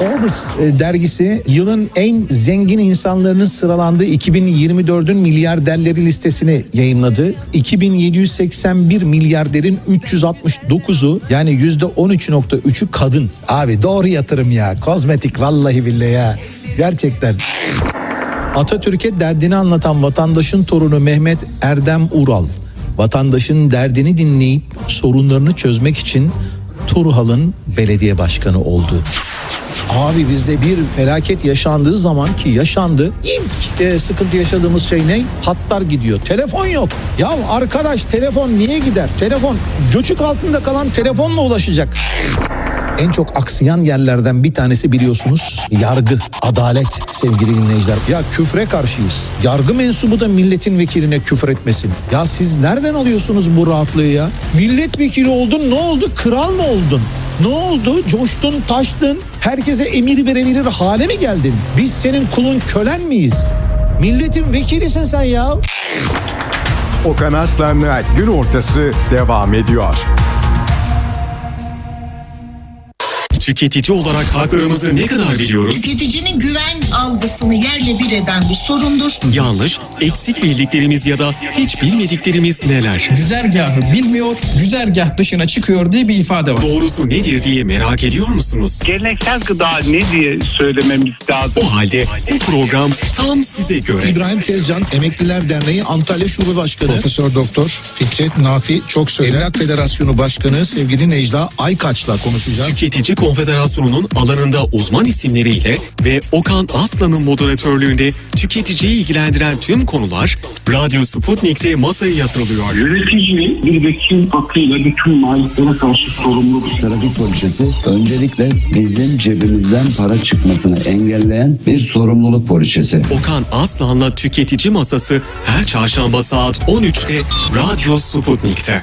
Forbes e, dergisi yılın en zengin insanlarının sıralandığı 2024'ün milyarderleri listesini yayınladı. 2781 milyarderin 369'u yani %13.3'ü kadın. Abi doğru yatırım ya. Kozmetik vallahi billahi ya. Gerçekten. Atatürk'e derdini anlatan vatandaşın torunu Mehmet Erdem Ural, vatandaşın derdini dinleyip sorunlarını çözmek için Turhal'ın belediye başkanı oldu. Abi bizde bir felaket yaşandığı zaman ki yaşandı. İlk e, sıkıntı yaşadığımız şey ne? Hatlar gidiyor. Telefon yok. Ya arkadaş telefon niye gider? Telefon göçük altında kalan telefonla ulaşacak. En çok aksayan yerlerden bir tanesi biliyorsunuz yargı, adalet sevgili dinleyiciler. Ya küfre karşıyız. Yargı mensubu da milletin vekiline küfür etmesin. Ya siz nereden alıyorsunuz bu rahatlığı ya? Milletvekili oldun ne oldu? Kral mı oldun? Ne oldu? Coştun, taştın. Herkese emir verebilir hale mi geldin? Biz senin kulun kölen miyiz? Milletin vekilisin sen ya. Okan Aslan'la gün ortası devam ediyor. Tüketici olarak haklarımızı ne kadar biliyoruz? Tüketicinin güven algısını yerle bir eden bir sorundur. Yanlış, eksik bildiklerimiz ya da hiç bilmediklerimiz neler? güzergahı bilmiyor, güzergah dışına çıkıyor diye bir ifade var. Doğrusu nedir diye merak ediyor musunuz? Geleneksel gıda ne diye söylememiz lazım? O halde bu program tam size göre. İbrahim Tezcan Emekliler Derneği Antalya Şube Başkanı. Profesör Doktor Fikret Nafi Çok Emlak Federasyonu Başkanı sevgili Necla Aykaç'la konuşacağız. Tüketici Konfederasyonu'nun alanında uzman isimleriyle ve Okan Aslan'ın moderatörlüğünde tüketiciyi ilgilendiren tüm konular Radyo Sputnik'te masaya yatırılıyor. Yönetici bir vekil hakkıyla bütün maliklere karşı sorumludur. Trafik poliçesi öncelikle bizim cebimizden para çıkmasını engelleyen bir sorumluluk poliçesi. Okan Aslan'la Tüketici Masası her çarşamba saat 13'te Radyo Sputnik'te.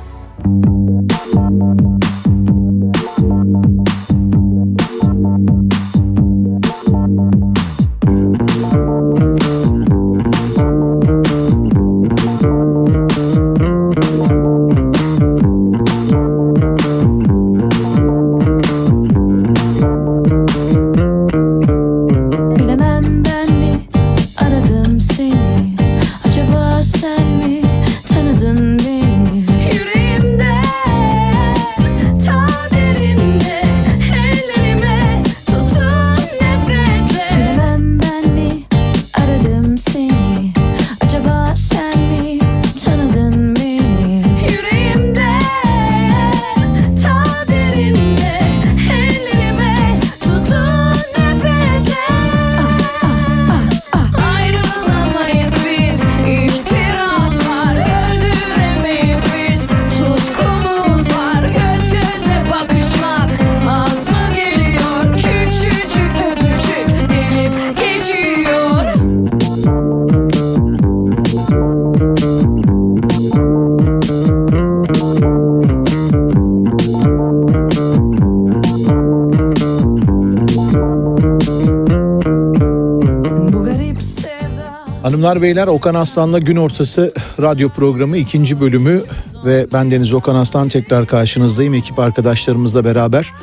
Hanımlar beyler Okan Aslan'la gün ortası radyo programı ikinci bölümü ve ben Deniz Okan Aslan tekrar karşınızdayım ekip arkadaşlarımızla beraber.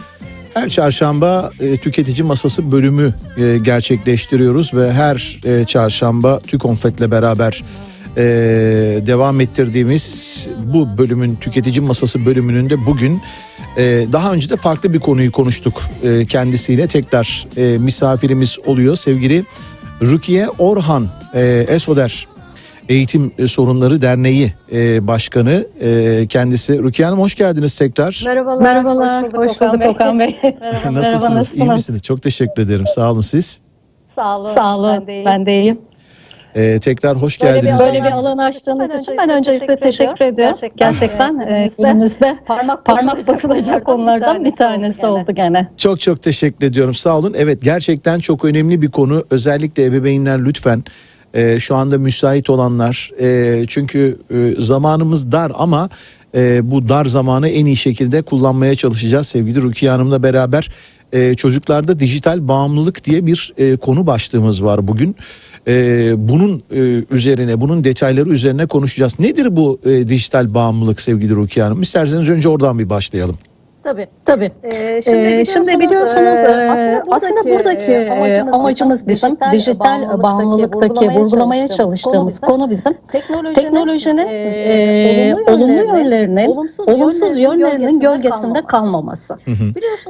Her çarşamba e, tüketici masası bölümü e, gerçekleştiriyoruz ve her e, çarşamba TÜKONFET'le beraber e, devam ettirdiğimiz bu bölümün tüketici masası bölümünün de bugün e, daha önce de farklı bir konuyu konuştuk e, kendisiyle tekrar e, misafirimiz oluyor sevgili Rukiye Orhan e, Esoder Eğitim Sorunları Derneği e, Başkanı e, kendisi. Rukiye Hanım hoş geldiniz tekrar. Merhabalar. Merhabalar, hoş bulduk Okan Bey. Merhaba. Nasılsınız? merhaba, İyi nasılsınız? misiniz? Çok teşekkür ederim. Sağ olun siz. Sağ olun. Sağ olun, Ben ben de de, iyiyim. E, tekrar hoş Böyle bir geldiniz. alan- Böyle bir alan açtığınız Ben için ben öncelikle teşekkür ediyorum. Gerçekten, Gerçekten, e, e, günümüzde günümüzde Parmak, parmak basılacak konulardan bir tanesi oldu gene. Çok çok teşekkür ediyorum. Sağ olun. Evet gerçekten çok önemli bir konu. Özellikle ebeveynler lütfen e, şu anda müsait olanlar e, çünkü e, zamanımız dar ama e, bu dar zamanı en iyi şekilde kullanmaya çalışacağız sevgili Rukiye Hanım'la beraber. E, çocuklarda dijital bağımlılık diye bir e, konu başlığımız var bugün. E, bunun e, üzerine, bunun detayları üzerine konuşacağız. Nedir bu e, dijital bağımlılık sevgili Rukiye Hanım? İsterseniz önce oradan bir başlayalım. Tabii. Tabii. Ee, Ee, Şimdi biliyorsunuz e, aslında buradaki e, amacımız bizim dijital bağımlılıktaki vurgulamaya çalıştığımız konu bizim teknolojinin e, olumlu yönlerinin olumsuz yönlerinin gölgesinde kalmaması.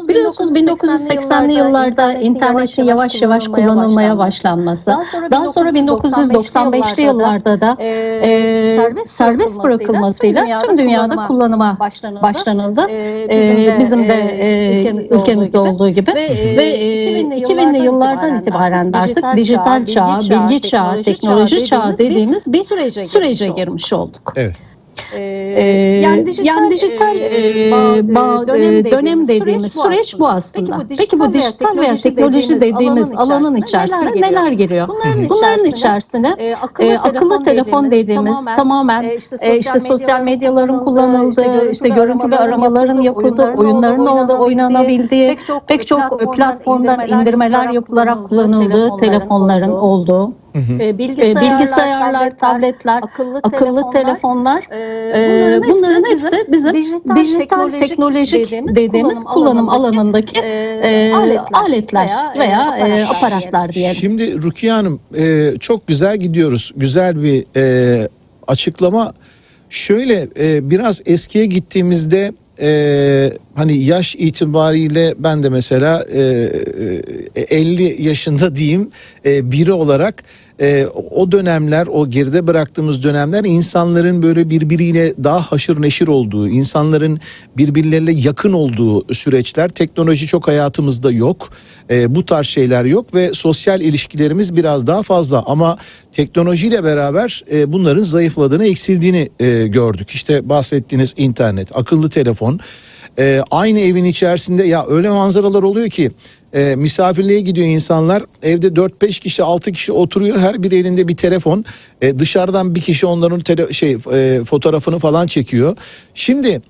Biliyorsunuz 1980'li yıllarda internetin yavaş yavaş kullanılmaya başlanması, daha sonra 1995'li yıllarda da e, serbest bırakılmasıyla tüm dünyada kullanıma başlanıldı. E, bizim de e, ülkemizde olduğu gibi ve e, 2000'li yıllardan itibaren de artık dijital çağ, bilgi çağı, teknoloji çağı dediğimiz bir sürece girmiş olduk. Evet. Ee, yani dijital, e, bağ- e, dönem, dediğimiz süreç bu aslında. Peki bu dijital veya teknoloji dediğimiz alanın içerisinde neler giriyor? Bunların, içerisine e, akıllı, telefon dediğimiz tamamen e, işte sosyal medyaların kullanıldığı, işte görüntülü aramaların yapıldığı, oyunların oldu, oynanabildiği, pek çok platformdan indirmeler yapılarak kullanıldığı telefonların olduğu. E, bilgisayarlar, tabletler, akıllı, telefonlar, e, bunların, hepsi bizim dijital, teknolojik dediğimiz, kullanım alanındaki e, aletler veya, e, aparatlar diyelim. Şimdi Rukiye Hanım e, çok güzel gidiyoruz. Güzel bir e, açıklama. Şöyle e, biraz eskiye gittiğimizde e, hani yaş itibariyle ben de mesela e, e, 50 yaşında diyeyim e, biri olarak e, o dönemler o geride bıraktığımız dönemler insanların böyle birbiriyle daha haşır neşir olduğu, insanların birbirleriyle yakın olduğu süreçler. Teknoloji çok hayatımızda yok. E, bu tarz şeyler yok ve sosyal ilişkilerimiz biraz daha fazla ama teknolojiyle beraber e, bunların zayıfladığını, eksildiğini e, gördük. İşte bahsettiğiniz internet, akıllı telefon, e, aynı evin içerisinde ya öyle manzaralar oluyor ki e, misafirliğe gidiyor insanlar. Evde 4-5 kişi 6 kişi oturuyor. Her bir elinde bir telefon. E, dışarıdan bir kişi onların tele, şey e, fotoğrafını falan çekiyor. Şimdi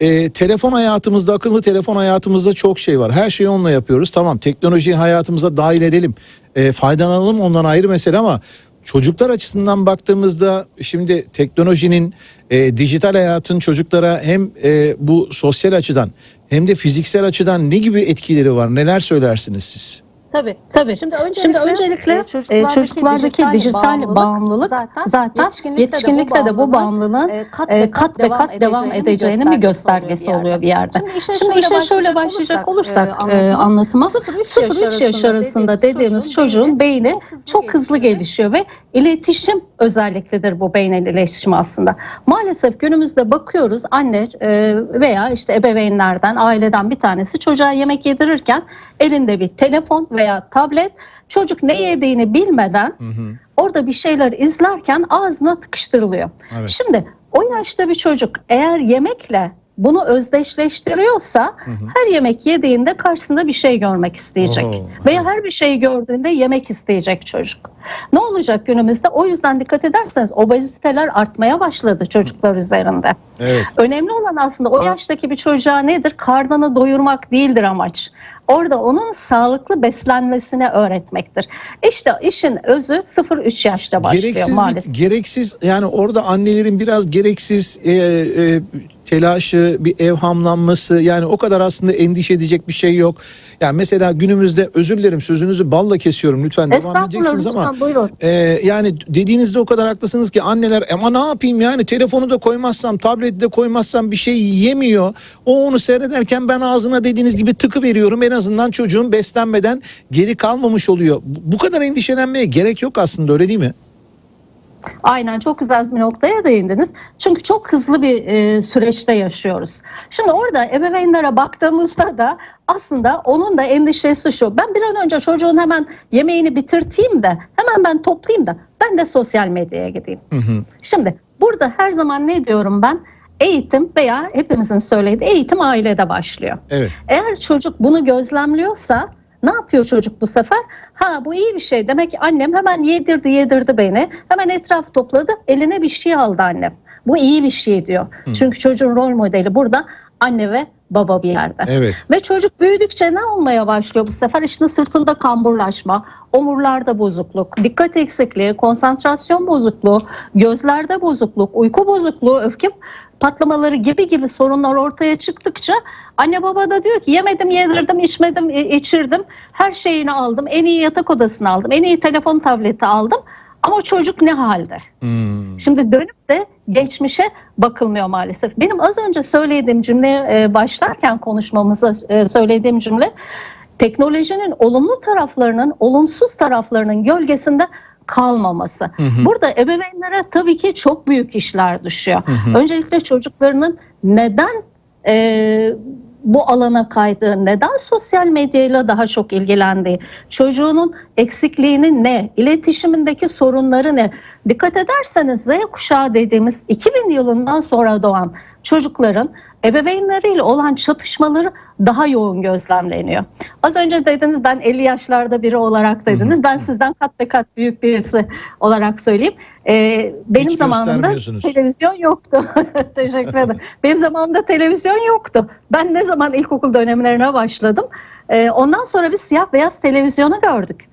e, telefon hayatımızda akıllı telefon hayatımızda çok şey var. Her şeyi onunla yapıyoruz. Tamam teknolojiyi hayatımıza dahil edelim. E, faydalanalım ondan ayrı mesele ama Çocuklar açısından baktığımızda şimdi teknolojinin, e, dijital hayatın çocuklara hem e, bu sosyal açıdan hem de fiziksel açıdan ne gibi etkileri var? Neler söylersiniz siz? Tabii. Tabii. Şimdi öncelikle, e, çocuklardaki, dijital, bağımlılık, zaten, yetişkinlikte, de bu bağımlılığın e, kat, ve kat devam edeceğinin bir göstergesi oluyor bir yerde. Şimdi işe, şöyle başlayacak olursak e, anlatıma 0-3 yaş arasında dediğimiz çocuğun beyni çok hızlı gelişiyor ve iletişim özellikledir bu beynin iletişimi aslında. Maalesef günümüzde bakıyoruz anne e, veya işte ebeveynlerden, aileden bir tanesi çocuğa yemek yedirirken elinde bir telefon veya tablet çocuk ne yediğini bilmeden orada bir şeyler izlerken ağzına tıkıştırılıyor. Evet. Şimdi o yaşta bir çocuk eğer yemekle bunu özdeşleştiriyorsa her yemek yediğinde karşısında bir şey görmek isteyecek. Oo, Veya her bir şeyi gördüğünde yemek isteyecek çocuk. Ne olacak günümüzde? O yüzden dikkat ederseniz obeziteler artmaya başladı çocuklar üzerinde. Evet. Önemli olan aslında o yaştaki bir çocuğa nedir? Karnını doyurmak değildir amaç. Orada onun sağlıklı beslenmesini öğretmektir. İşte işin özü 0-3 yaşta başlıyor gereksiz maalesef. bir, gereksiz yani orada annelerin biraz gereksiz e, e, telaşı, bir evhamlanması yani o kadar aslında endişe edecek bir şey yok. Yani mesela günümüzde özür dilerim sözünüzü balla kesiyorum lütfen devam edeceksiniz ama lütfen buyurun. e, yani dediğinizde o kadar haklısınız ki anneler ama ne yapayım yani telefonu da koymazsam tableti de koymazsam bir şey yemiyor. O onu seyrederken ben ağzına dediğiniz gibi tıkı veriyorum en azından çocuğun beslenmeden geri kalmamış oluyor. Bu kadar endişelenmeye gerek yok aslında öyle değil mi? Aynen çok güzel bir noktaya değindiniz. Çünkü çok hızlı bir e, süreçte yaşıyoruz. Şimdi orada ebeveynlere baktığımızda da aslında onun da endişesi şu. Ben bir an önce çocuğun hemen yemeğini bitirteyim de hemen ben toplayayım da ben de sosyal medyaya gideyim. Şimdi burada her zaman ne diyorum ben? Eğitim veya hepimizin söylediği eğitim ailede başlıyor. Evet. Eğer çocuk bunu gözlemliyorsa ne yapıyor çocuk bu sefer? Ha bu iyi bir şey. Demek ki annem hemen yedirdi yedirdi beni. Hemen etraf topladı. Eline bir şey aldı annem. Bu iyi bir şey diyor. Çünkü çocuğun rol modeli burada anne ve baba bir yerde. Evet. Ve çocuk büyüdükçe ne olmaya başlıyor bu sefer? İşte sırtında kamburlaşma, omurlarda bozukluk, dikkat eksikliği, konsantrasyon bozukluğu, gözlerde bozukluk, uyku bozukluğu, öfke patlamaları gibi gibi sorunlar ortaya çıktıkça anne baba da diyor ki yemedim yedirdim içmedim e, içirdim. Her şeyini aldım. En iyi yatak odasını aldım. En iyi telefon tableti aldım. Ama çocuk ne halde? Şimdi dönüp de geçmişe bakılmıyor maalesef. Benim az önce söylediğim cümleye başlarken konuşmamıza e, söylediğim cümle teknolojinin olumlu taraflarının olumsuz taraflarının gölgesinde kalmaması. Burada ebeveynlere tabii ki çok büyük işler düşüyor. Öncelikle çocuklarının neden e, bu alana kaydığı, neden sosyal medyayla daha çok ilgilendiği, çocuğunun eksikliğini ne, iletişimindeki sorunları ne? Dikkat ederseniz Z kuşağı dediğimiz 2000 yılından sonra doğan çocukların ebeveynleriyle olan çatışmaları daha yoğun gözlemleniyor. Az önce dediniz ben 50 yaşlarda biri olarak dediniz. Ben sizden kat be kat büyük birisi olarak söyleyeyim. Ee, benim Hiç zamanımda televizyon yoktu. Teşekkür ederim. Benim zamanımda televizyon yoktu. Ben ne zaman ilkokul dönemlerine başladım. Ee, ondan sonra biz siyah beyaz televizyonu gördük.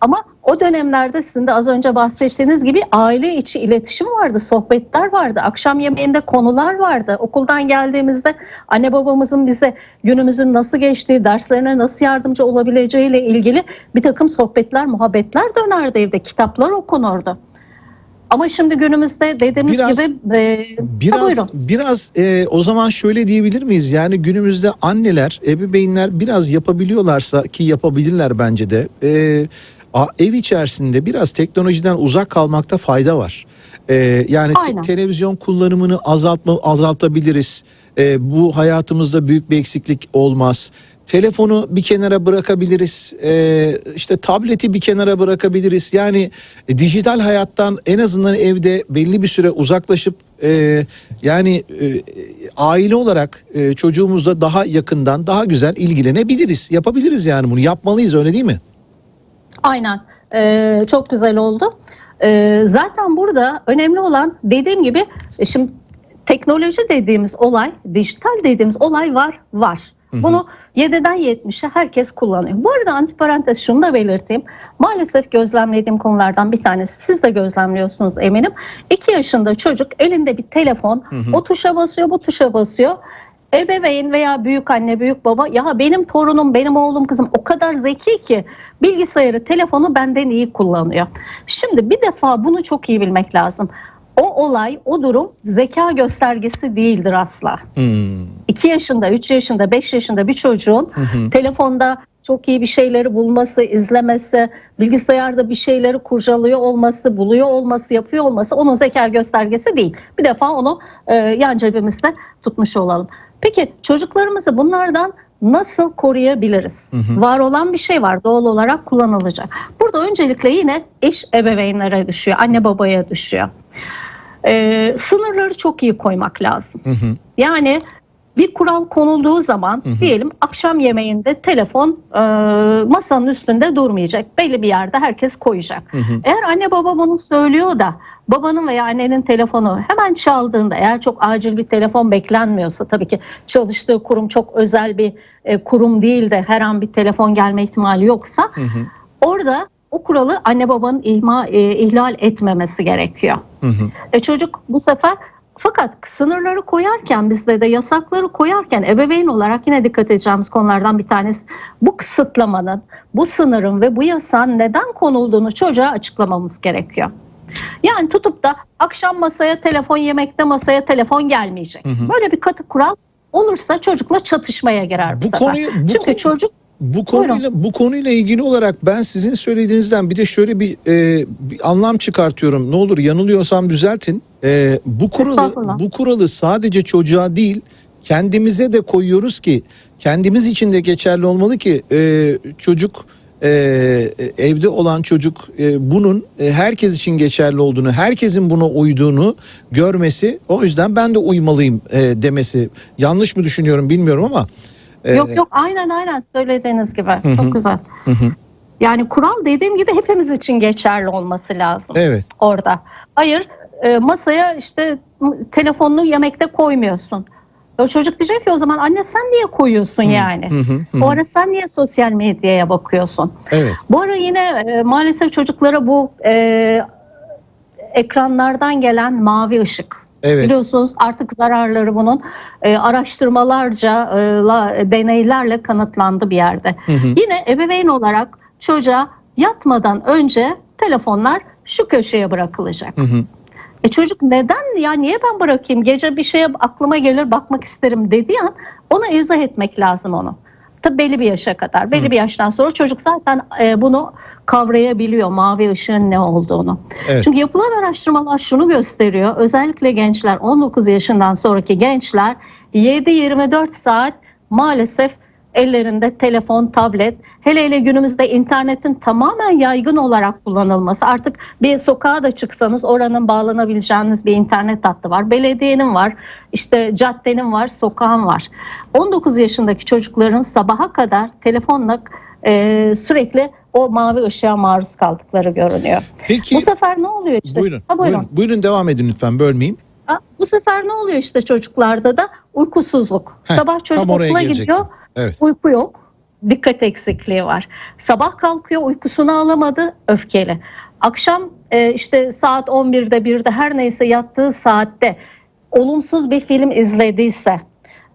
Ama o dönemlerde sizin de az önce bahsettiğiniz gibi aile içi iletişim vardı, sohbetler vardı, akşam yemeğinde konular vardı. Okuldan geldiğimizde anne babamızın bize günümüzün nasıl geçtiği, derslerine nasıl yardımcı olabileceğiyle ilgili bir takım sohbetler, muhabbetler dönerdi evde, kitaplar okunurdu. Ama şimdi günümüzde dediğimiz Biraz- gibi e, ha, Biraz buyurun. biraz e, o zaman şöyle diyebilir miyiz? Yani günümüzde anneler, ebeveynler biraz yapabiliyorlarsa ki yapabilirler bence de. e, ev içerisinde biraz teknolojiden uzak kalmakta fayda var. E, yani te- televizyon kullanımını azaltma azaltabiliriz. E, bu hayatımızda büyük bir eksiklik olmaz. Telefonu bir kenara bırakabiliriz. E, işte tableti bir kenara bırakabiliriz. Yani e, dijital hayattan en azından evde belli bir süre uzaklaşıp e, yani e, aile olarak e, çocuğumuzla daha yakından daha güzel ilgilenebiliriz. Yapabiliriz yani bunu. Yapmalıyız öyle değil mi? Aynen. Ee, çok güzel oldu. Ee, zaten burada önemli olan dediğim gibi e, şimdi teknoloji dediğimiz olay, dijital dediğimiz olay var, var. Bunu 7'den 70'e herkes kullanıyor. Bu arada antiparantez şunu da belirteyim. Maalesef gözlemlediğim konulardan bir tanesi. Siz de gözlemliyorsunuz eminim. 2 yaşında çocuk elinde bir telefon. O tuşa basıyor, bu tuşa basıyor. Ebeveyn veya büyük anne, büyük baba ya benim torunum, benim oğlum, kızım o kadar zeki ki bilgisayarı, telefonu benden iyi kullanıyor. Şimdi bir defa bunu çok iyi bilmek lazım. O olay, o durum zeka göstergesi değildir asla. 2 yaşında, 3 yaşında, 5 yaşında bir çocuğun telefonda çok iyi bir şeyleri bulması, izlemesi, bilgisayarda bir şeyleri kurcalıyor olması, buluyor olması, yapıyor olması onun zeka göstergesi değil. Bir defa onu e, yan cebimizde tutmuş olalım. Peki çocuklarımızı bunlardan nasıl koruyabiliriz? Var olan bir şey var doğal olarak kullanılacak. Burada öncelikle yine eş ebeveynlere düşüyor, anne babaya düşüyor. Ee, sınırları çok iyi koymak lazım. Yani bir kural konulduğu zaman diyelim akşam yemeğinde telefon e, masanın üstünde durmayacak. Belli bir yerde herkes koyacak. Eğer anne baba bunu söylüyor da babanın veya annenin telefonu hemen çaldığında eğer çok acil bir telefon beklenmiyorsa tabii ki çalıştığı kurum çok özel bir e, kurum değil de her an bir telefon gelme ihtimali yoksa orada o kuralı anne babanın ihma, e, ihlal etmemesi gerekiyor. E çocuk bu sefer fakat sınırları koyarken bizde de yasakları koyarken ebeveyn olarak yine dikkat edeceğimiz konulardan bir tanesi bu kısıtlamanın, bu sınırın ve bu yasağın neden konulduğunu çocuğa açıklamamız gerekiyor. Yani tutup da akşam masaya telefon yemekte masaya telefon gelmeyecek. Böyle bir katı kural olursa çocukla çatışmaya girer bu, Bu sefer. konuyu- bu Çünkü konu- çocuk Bu konuyla bu konuyla ilgili olarak ben sizin söylediğinizden bir de şöyle bir, e, bir anlam çıkartıyorum. Ne olur yanılıyorsam düzeltin. E, bu kuralı bu kuralı sadece çocuğa değil kendimize de koyuyoruz ki kendimiz için de geçerli olmalı ki e, çocuk e, evde olan çocuk e, bunun e, herkes için geçerli olduğunu, herkesin buna uyduğunu görmesi. O yüzden ben de uymalıyım e, demesi. Yanlış mı düşünüyorum bilmiyorum ama. E, Yok yok aynen aynen söylediğiniz gibi. Çok güzel. Yani kural dediğim gibi hepimiz için geçerli olması lazım Evet. orada. Hayır e, masaya işte telefonunu yemekte koymuyorsun. O çocuk diyecek ki o zaman anne sen niye koyuyorsun yani? O ara sen niye sosyal medyaya bakıyorsun? Evet. Bu ara yine e, maalesef çocuklara bu e, ekranlardan gelen mavi ışık Evet. Biliyorsunuz artık zararları bunun e, araştırmalarca, e, la- deneylerle kanıtlandı bir yerde. Yine ebeveyn olarak çocuğa yatmadan önce telefonlar şu köşeye bırakılacak. E çocuk neden ya niye ben bırakayım gece bir şeye aklıma gelir bakmak isterim dediği an ona izah etmek lazım onu. Tabii belli bir yaşa kadar. Belli bir yaştan sonra çocuk zaten e, bunu kavrayabiliyor mavi ışığın ne olduğunu. Evet. Çünkü yapılan araştırmalar şunu gösteriyor. Özellikle gençler 19 yaşından sonraki gençler 7-24 saat maalesef ellerinde telefon, tablet, hele hele günümüzde internetin tamamen yaygın olarak kullanılması. Artık bir sokağa da çıksanız oranın bağlanabileceğiniz bir internet hattı var. Belediyenin var, işte caddenin var, sokağın var. 19 yaşındaki çocukların sabaha kadar telefonla e, sürekli o mavi ışığa maruz kaldıkları görünüyor. Peki Bu sefer ne oluyor işte? buyurun, Ha, buyurun. buyurun. Buyurun devam edin lütfen bölmeyeyim. Bu sefer ne oluyor işte çocuklarda da uykusuzluk. Heh, Sabah çocuk okula gidiyor, Evet. uyku yok, dikkat eksikliği var. Sabah kalkıyor, uykusunu alamadı, öfkeli. Akşam e, işte saat 11'de 1'de her neyse yattığı saatte olumsuz bir film izlediyse,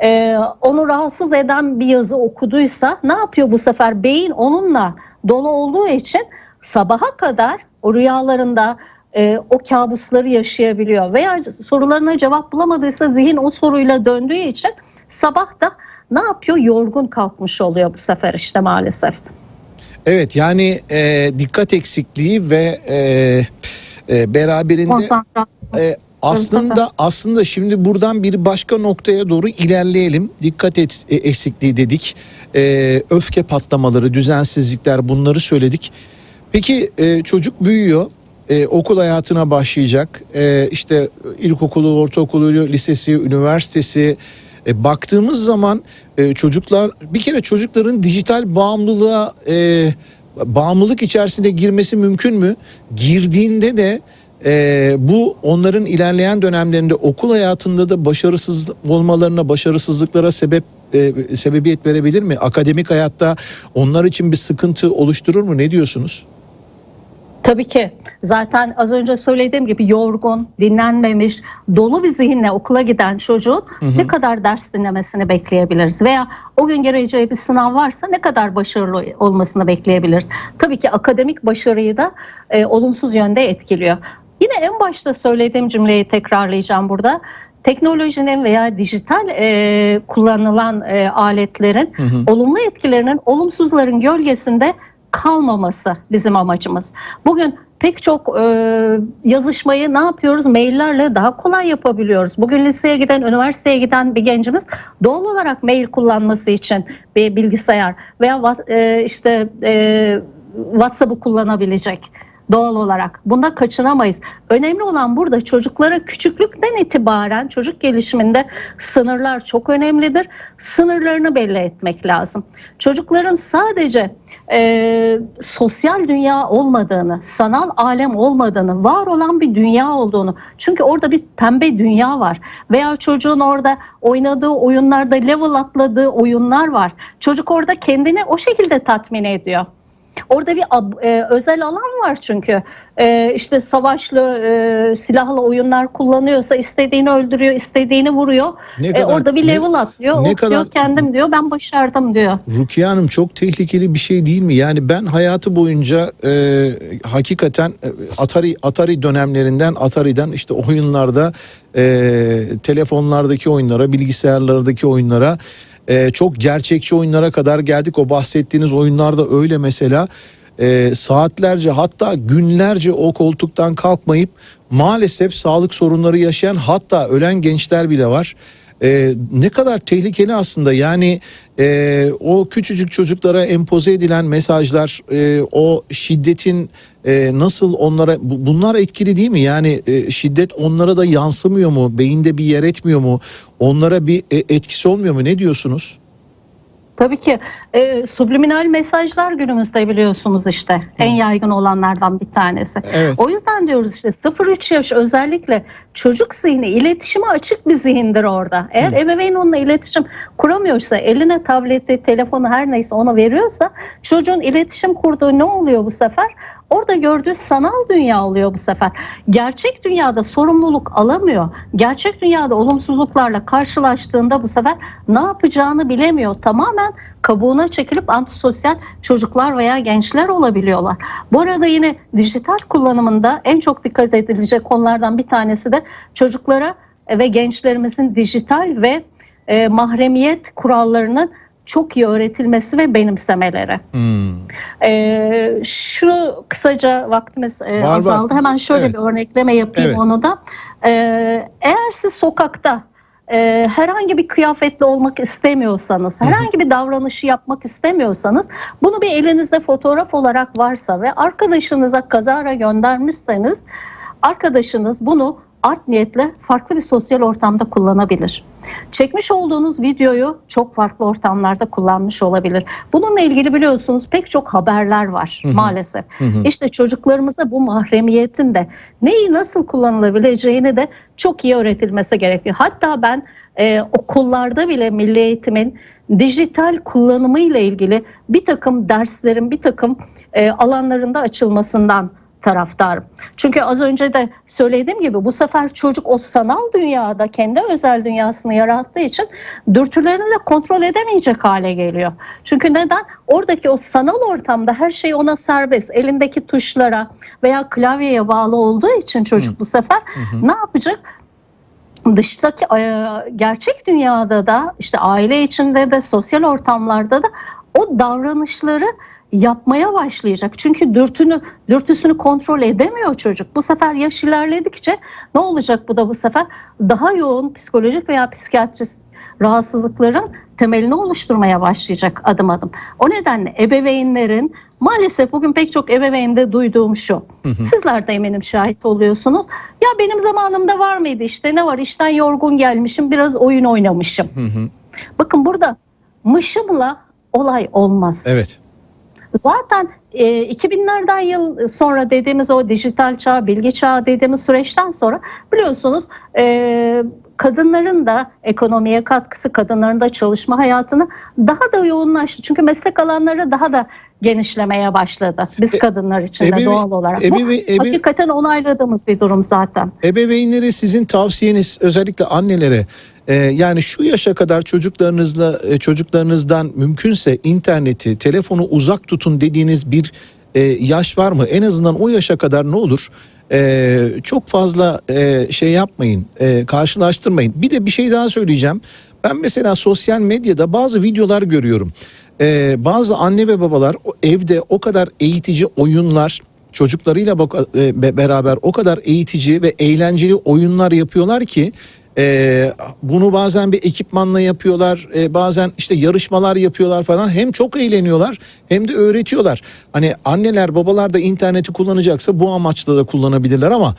e, onu rahatsız eden bir yazı okuduysa ne yapıyor bu sefer? Beyin onunla dolu olduğu için sabaha kadar o rüyalarında e, o kabusları yaşayabiliyor veya sorularına cevap bulamadıysa zihin o soruyla döndüğü için sabah da ne yapıyor? Yorgun kalkmış oluyor bu sefer işte maalesef. Evet yani e, dikkat eksikliği ve e, e, beraberinde e, aslında aslında şimdi buradan bir başka noktaya doğru ilerleyelim. Dikkat et, e, eksikliği dedik. E, öfke patlamaları, düzensizlikler bunları söyledik. Peki e, çocuk büyüyor. E, okul hayatına başlayacak. E, işte ilkokulu, ortaokulu, lisesi, üniversitesi. E, baktığımız zaman e, çocuklar bir kere çocukların dijital bağımlılığa e, bağımlılık içerisinde girmesi mümkün mü? Girdiğinde de e, bu onların ilerleyen dönemlerinde okul hayatında da başarısız olmalarına, başarısızlıklara sebep e, sebebiyet verebilir mi? Akademik hayatta onlar için bir sıkıntı oluşturur mu? Ne diyorsunuz? Tabii ki. Zaten az önce söylediğim gibi yorgun, dinlenmemiş, dolu bir zihinle okula giden çocuğun ne kadar ders dinlemesini bekleyebiliriz? Veya o gün gireceği bir sınav varsa ne kadar başarılı olmasını bekleyebiliriz? Tabii ki akademik başarıyı da e, olumsuz yönde etkiliyor. Yine en başta söylediğim cümleyi tekrarlayacağım burada. Teknolojinin veya dijital e, kullanılan e, aletlerin olumlu etkilerinin olumsuzların gölgesinde kalmaması bizim amacımız. Bugün pek çok e, yazışmayı ne yapıyoruz? Maillerle daha kolay yapabiliyoruz. Bugün liseye giden, üniversiteye giden bir gencimiz doğal olarak mail kullanması için bir bilgisayar veya e, işte e, WhatsApp'ı kullanabilecek doğal olarak. Bundan kaçınamayız. Önemli olan burada çocuklara küçüklükten itibaren çocuk gelişiminde sınırlar çok önemlidir. Sınırlarını belli etmek lazım. Çocukların sadece e, sosyal dünya olmadığını, sanal alem olmadığını, var olan bir dünya olduğunu. Çünkü orada bir pembe dünya var. Veya çocuğun orada oynadığı oyunlarda level atladığı oyunlar var. Çocuk orada kendini o şekilde tatmin ediyor. Orada bir e, özel alan var çünkü. E, işte savaşlı, e, silahlı oyunlar kullanıyorsa istediğini öldürüyor, istediğini vuruyor. Ne E, kadar- orada bir ne- level atlıyor. ne Ne kadar- kendim diyor, ben başardım diyor. Rukiye Hanım çok tehlikeli bir şey değil mi? Yani ben hayatı boyunca e, hakikaten e, Atari Atari dönemlerinden Atari'den işte oyunlarda e, telefonlardaki oyunlara, bilgisayarlardaki oyunlara e, çok gerçekçi oyunlara kadar geldik. O bahsettiğiniz oyunlarda öyle mesela e, saatlerce hatta günlerce o koltuktan kalkmayıp maalesef sağlık sorunları yaşayan hatta ölen gençler bile var. Ee, ne kadar tehlikeli aslında. Yani e, o küçücük çocuklara empoze edilen mesajlar e, o şiddetin e, nasıl onlara bu- bunlar etkili değil mi? Yani e, şiddet onlara da yansımıyor mu? Beyinde bir yer etmiyor mu? Onlara bir e, etkisi olmuyor mu? Ne diyorsunuz? Tabii ki e, subliminal mesajlar günümüzde biliyorsunuz işte en yaygın olanlardan bir tanesi. Evet. O yüzden diyoruz işte 0-3 yaş özellikle çocuk zihni iletişime açık bir zihindir orada. Eğer ebeveyn onunla iletişim kuramıyorsa eline tableti, telefonu her neyse ona veriyorsa çocuğun iletişim kurduğu ne oluyor bu sefer? orada gördüğü sanal dünya oluyor bu sefer. Gerçek dünyada sorumluluk alamıyor. Gerçek dünyada olumsuzluklarla karşılaştığında bu sefer ne yapacağını bilemiyor. Tamamen kabuğuna çekilip antisosyal çocuklar veya gençler olabiliyorlar. Bu arada yine dijital kullanımında en çok dikkat edilecek konulardan bir tanesi de çocuklara ve gençlerimizin dijital ve e, mahremiyet kurallarının çok iyi öğretilmesi ve benimsemeleri. Hmm. E, şu kısaca vaktimiz e, Var, var. azaldı. Hemen şöyle Evet. bir örnekleme yapayım Evet. onu da. E, eğer siz sokakta e, herhangi bir kıyafetle olmak istemiyorsanız, herhangi bir davranışı yapmak istemiyorsanız bunu bir elinizde fotoğraf olarak varsa ve arkadaşınıza kazara göndermişseniz arkadaşınız bunu art niyetle farklı bir sosyal ortamda kullanabilir. Çekmiş olduğunuz videoyu çok farklı ortamlarda kullanmış olabilir. Bununla ilgili biliyorsunuz pek çok haberler var maalesef. İşte çocuklarımıza bu mahremiyetin de neyi nasıl kullanılabileceğini de çok iyi öğretilmesi gerekiyor. Hatta ben e, okullarda bile milli eğitimin dijital kullanımı ile ilgili bir takım derslerin bir takım e, alanlarında açılmasından taraftarım. Çünkü az önce de söylediğim gibi bu sefer çocuk o sanal dünyada kendi özel dünyasını yarattığı için dürtülerini de kontrol edemeyecek hale geliyor. Çünkü neden? Oradaki o sanal ortamda her şey ona serbest. Elindeki tuşlara veya klavyeye bağlı olduğu için çocuk bu sefer ne yapacak? dıştaki e, gerçek dünyada da işte aile içinde de sosyal ortamlarda da o davranışları yapmaya başlayacak. Çünkü dürtünü dürtüsünü kontrol edemiyor çocuk. Bu sefer yaş ilerledikçe ne olacak bu da bu sefer daha yoğun psikolojik veya psikiyatrist rahatsızlıkların temelini oluşturmaya başlayacak adım adım. O nedenle ebeveynlerin maalesef bugün pek çok ebeveynde duyduğum şu. Sizler de eminim şahit oluyorsunuz. Ya benim zamanımda var mıydı işte ne var işten yorgun gelmişim biraz oyun oynamışım. Bakın burada mışımla olay olmaz. Evet. Zaten e, 2000'lerden yıl sonra dediğimiz o dijital çağ, bilgi çağı dediğimiz süreçten sonra biliyorsunuz e, kadınların da ekonomiye katkısı, kadınların da çalışma hayatını daha da yoğunlaştı. Çünkü meslek alanları daha da genişlemeye başladı. Biz E, kadınlar için de doğal olarak. Bu ebeve- ebe- hakikaten onayladığımız bir durum zaten. Ebeveynlere sizin tavsiyeniz özellikle annelere e, yani şu yaşa kadar çocuklarınızla e, çocuklarınızdan mümkünse interneti, telefonu uzak tutun dediğiniz bir e, yaş var mı? En azından o yaşa kadar ne olur? E, çok fazla e, şey yapmayın, karşılaştırmayın. Bir de bir şey daha söyleyeceğim. Ben mesela sosyal medyada bazı videolar görüyorum. E, bazı anne ve babalar evde o kadar eğitici oyunlar çocuklarıyla beraber o kadar eğitici ve eğlenceli oyunlar yapıyorlar ki e, bunu bazen bir ekipmanla yapıyorlar e, bazen işte yarışmalar yapıyorlar falan hem çok eğleniyorlar hem de öğretiyorlar. Hani anneler babalar da interneti kullanacaksa bu amaçla da kullanabilirler ama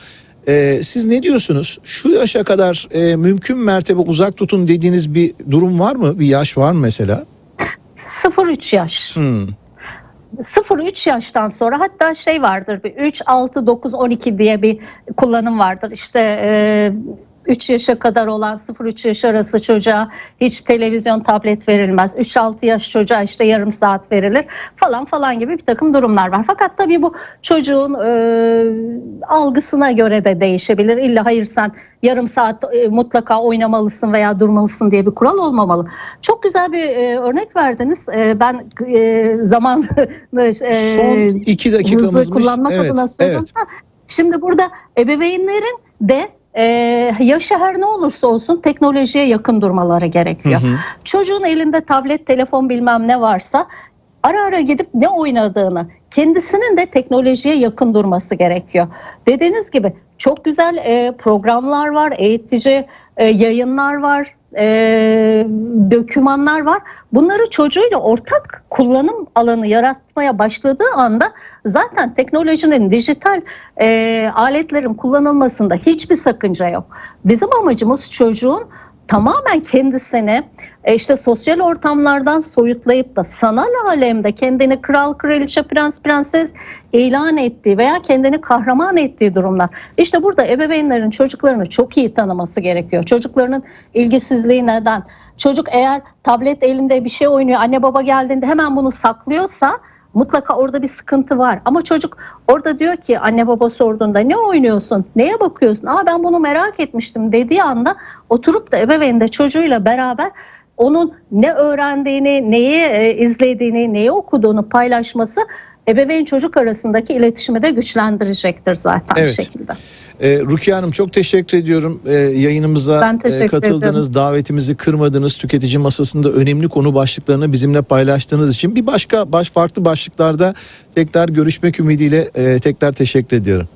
e, siz ne diyorsunuz? Şu yaşa kadar e, mümkün mertebe uzak tutun dediğiniz bir durum var mı? Bir yaş var mı mesela? 0-3 yaş. Hmm. 0-3 yaştan sonra hatta şey vardır bir 3, 6, 9, 12 diye bir kullanım vardır. İşte e, 3 yaşa kadar olan 0-3 yaş arası çocuğa hiç televizyon tablet verilmez. 3-6 yaş çocuğa işte yarım saat verilir falan falan gibi bir takım durumlar var. Fakat tabii bu çocuğun e, algısına göre de değişebilir. İlla hayır sen yarım saat e, mutlaka oynamalısın veya durmalısın diye bir kural olmamalı. Çok güzel bir e, örnek verdiniz. E, ben e, zaman e, Son iki dakikamızmış. kullanmak Evet, adına evet. Şimdi burada ebeveynlerin de e, yaşı her ne olursa olsun teknolojiye yakın durmaları gerekiyor. Çocuğun elinde tablet, telefon bilmem ne varsa ara ara gidip ne oynadığını, kendisinin de teknolojiye yakın durması gerekiyor. Dediğiniz gibi çok güzel e, programlar var, eğitici e, yayınlar var, e, dokümanlar var. Bunları çocuğuyla ortak kullanım alanı yaratmaya başladığı anda zaten teknolojinin dijital e, aletlerin kullanılmasında hiçbir sakınca yok. Bizim amacımız çocuğun tamamen kendisini e, işte sosyal ortamlardan soyutlayıp da sanal alemde kendini kral, kraliçe, prens, prenses ilan ettiği veya kendini kahraman ettiği durumlar. İşte burada ebeveynlerin çocuklarını çok iyi tanıması gerekiyor. Çocuklarının ilgisizliği neden? Çocuk eğer tablet elinde bir şey oynuyor, anne baba geldiğinde hemen bunu saklıyorsa Mutlaka orada bir sıkıntı var. Ama çocuk orada diyor ki anne baba sorduğunda ne oynuyorsun? Neye bakıyorsun? Aa ben bunu merak etmiştim dediği anda oturup da ebeveyn de çocuğuyla beraber onun ne öğrendiğini, neyi e, izlediğini, neyi okuduğunu paylaşması ebeveyn çocuk arasındaki iletişimi de güçlendirecektir zaten Evet. bir şekilde. Ee, Rukiye Hanım çok teşekkür ediyorum Ee, yayınımıza Ben teşekkür e, katıldınız, davetimizi kırmadınız, tüketici masasında önemli konu başlıklarını bizimle paylaştığınız için bir başka baş farklı başlıklarda tekrar görüşmek ümidiyle e, tekrar teşekkür ediyorum.